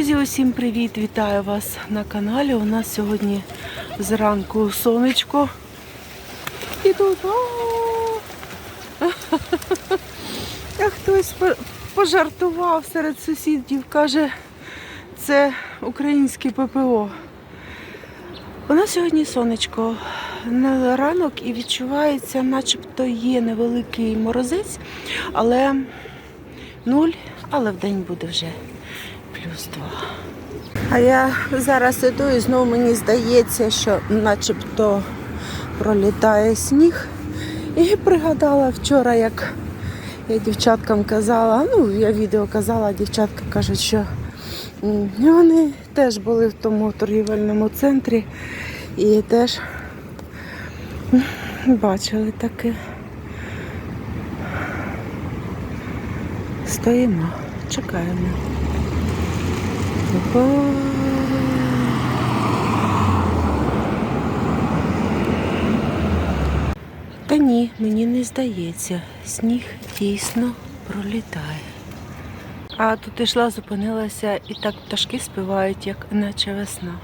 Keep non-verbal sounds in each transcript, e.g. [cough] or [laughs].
Друзі, усім привіт! Вітаю вас на каналі. У нас сьогодні зранку сонечко. І тут а, хтось пожартував серед сусідів, каже, це українське ППО. У нас сьогодні сонечко на ранок і відчувається, начебто є невеликий морозець, але нуль, але вдень буде вже плюс два. А я зараз іду і знову мені здається, що начебто пролітає сніг. І пригадала вчора, як я дівчаткам казала, ну я відео казала, дівчатка кажуть, що вони теж були в тому торгівельному центрі і теж бачили таке. Стоїмо, чекаємо. Ого. Та ні, мені не здається. Сніг дійсно пролітає. А тут ішла, зупинилася і так пташки співають, як наче весна.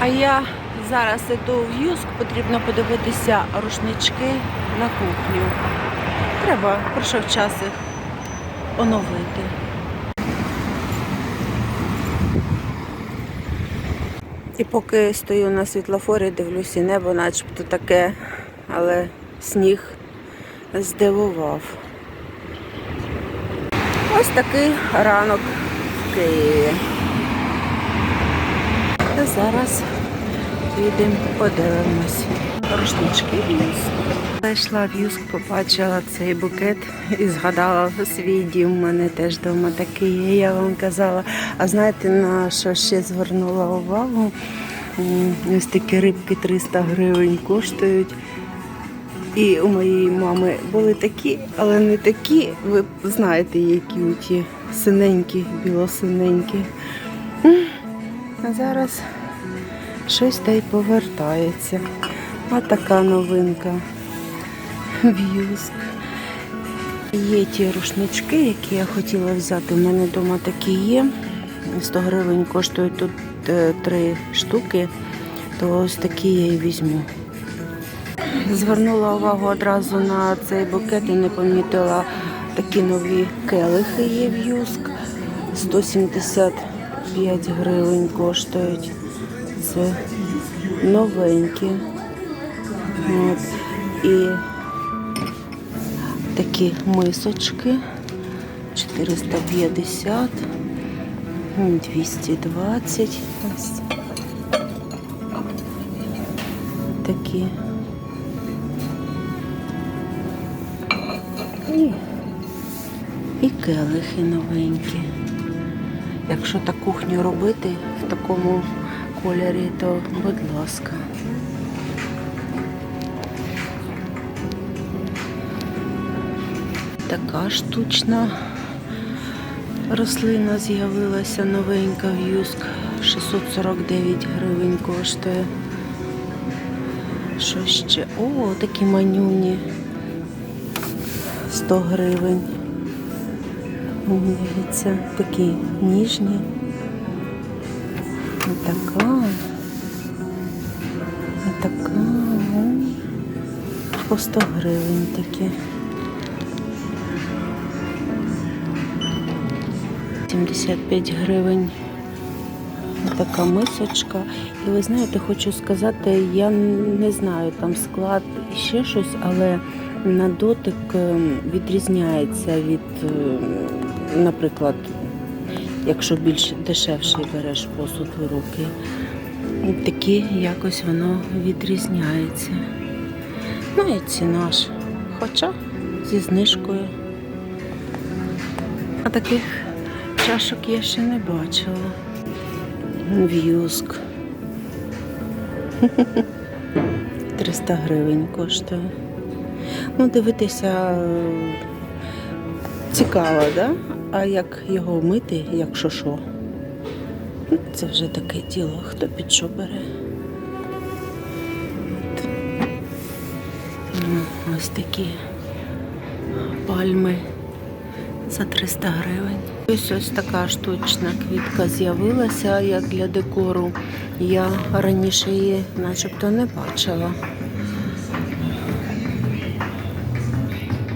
А я зараз іду в юск, потрібно подивитися рушнички на кухню. Треба, прийшов час їх оновити. І поки стою на світлофорі, дивлюся небо, начебто таке, але сніг здивував. Ось такий ранок в Києві. А зараз підемо подивимось. Рушнички в Зайшла в Юск, побачила цей букет і згадала свій дім. У мене теж вдома такий є, я вам казала. А знаєте, на що ще звернула увагу? Ось такі рибки 300 гривень коштують. І у моєї мами були такі, але не такі. Ви знаєте, які ті синенькі, білосиненькі. А зараз щось та й повертається. А така новинка. В'юск. Є ті рушнички, які я хотіла взяти. У мене вдома такі є. 100 гривень коштують тут е, три штуки, то ось такі я і візьму. Звернула увагу одразу на цей букет і не помітила такі нові келихи є в Юск. 175 гривень коштують. Це новенькі. І такі мисочки 450, м, 220. Ось. Такі. І, келихи новенькі. Якщо так кухню робити в такому кольорі, то будь ласка. Така штучна рослина з'явилася новенька в Юск. 649 гривень коштує. Що ще? О, такі манюні. 100 гривень. Дивіться, такі ніжні. І така. І така. Ой. По 100 гривень такі. 75 гривень така мисочка. І ви знаєте, хочу сказати, я не знаю там склад і ще щось, але на дотик е, відрізняється від, е, наприклад, якщо більш дешевший береш посуд в руки. Такі якось воно відрізняється. Ну і ціна ж. Хоча зі знижкою. А таких чашок я ще не бачила. В'юск. [laughs] 300 гривень коштує. Ну, дивитися цікаво, да? А як його мити, якщо що? Ну, Це вже таке діло, хто під що бере. Ну, Ось такі пальми за 300 гривень. Ось ось така штучна квітка з'явилася як для декору. Я раніше її начебто не бачила.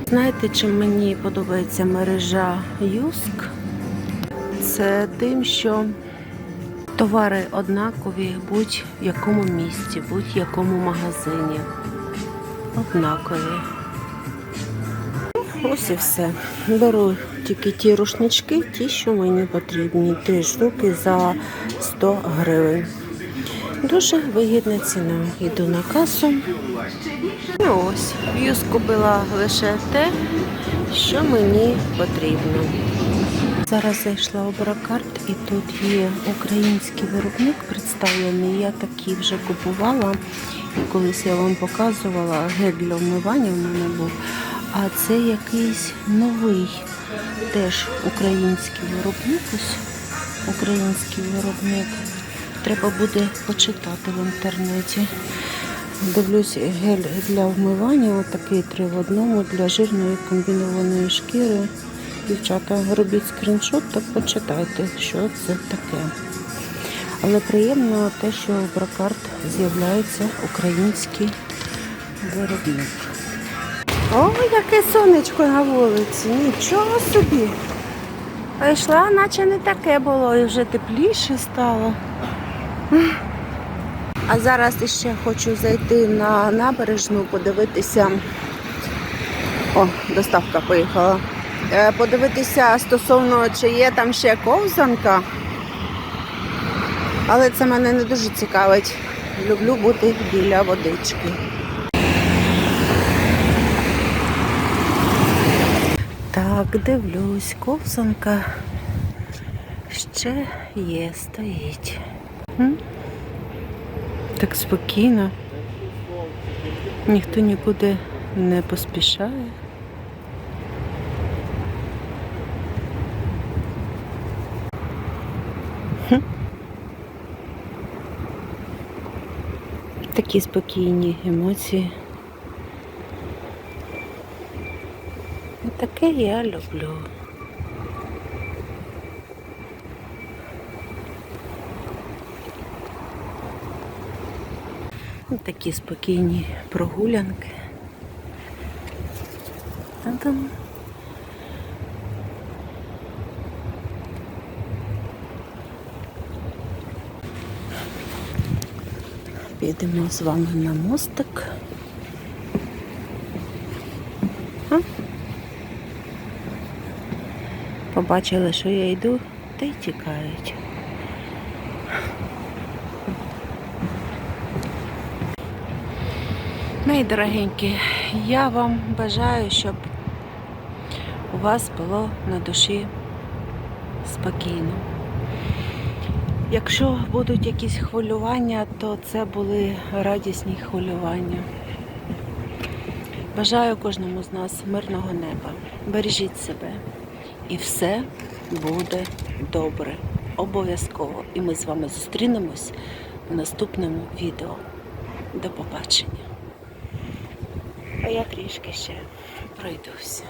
Знаєте, чим мені подобається мережа Юск? Це тим, що товари однакові будь-якому місті, будь-якому магазині. Однакові. Ось і все. Беру тільки ті рушнички, ті, що мені потрібні. Три штуки за 100 гривень. Дуже вигідна ціна. Йду на касу. І ось, Юз купила лише те, що мені потрібно. Зараз зайшла у Бракарт і тут є український виробник представлений. Я такі вже купувала. І колись я вам показувала гель для вмивання в мене був. А це якийсь новий теж український виробник. Ось український виробник. Треба буде почитати в інтернеті. Дивлюсь, гель для вмивання, отакий три в одному для жирної комбінованої шкіри. Дівчата, робіть скріншот та почитайте, що це таке. Але приємно те, що в Бракарт з'являється український виробник. О, яке сонечко на вулиці! Нічого собі! А наче не таке було, і вже тепліше стало. А зараз ще хочу зайти на набережну, подивитися. О, доставка поїхала. Е, Подивитися стосовно, чи є там ще ковзанка. Але це мене не дуже цікавить. Люблю бути біля водички. Так, дивлюсь, ковзанка ще є, стоїть. М? Так спокійно. Ніхто нікуди не поспішає. Такі спокійні емоції. І я люблю. Такі спокійні прогулянки. Та-дам. Підемо з вами на мостик. А? Побачили, що я йду, та й тікають. Мої дорогенькі, я вам бажаю, щоб у вас було на душі спокійно. Якщо будуть якісь хвилювання, то це були радісні хвилювання. Бажаю кожному з нас мирного неба. Бережіть себе. І все буде добре. Обов'язково. І ми з вами зустрінемось в наступному відео. До побачення. А я трішки ще пройдуся.